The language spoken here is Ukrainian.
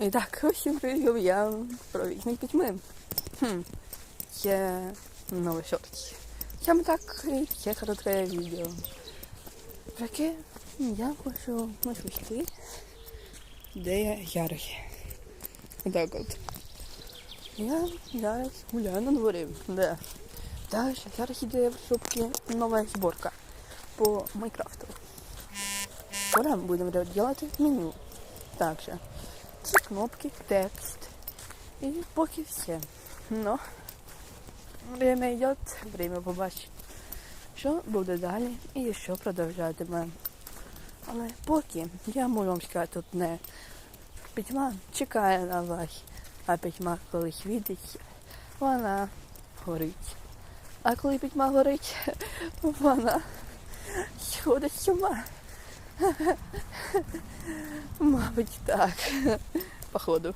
І так, усім привіт, я провідник пітьми. Хм, є новий шорт. Саме так є коротке відео. Про яке я хочу розповісти, де я ярий. Так от. Я зараз гуляю на дворі. Де? Далі зараз іде в шопці нова зборка по Майнкрафту. Скоро будемо робити меню. Также ці кнопки, текст. І поки все. Но время йде, время побачить, що буде далі і що продовжатиме. Але поки я вам сказати одне. Пітьма чекає на вас, а пітьма коли світить, вона горить. А коли пітьма горить, вона сходить з ума. Мабуть, так. Походу.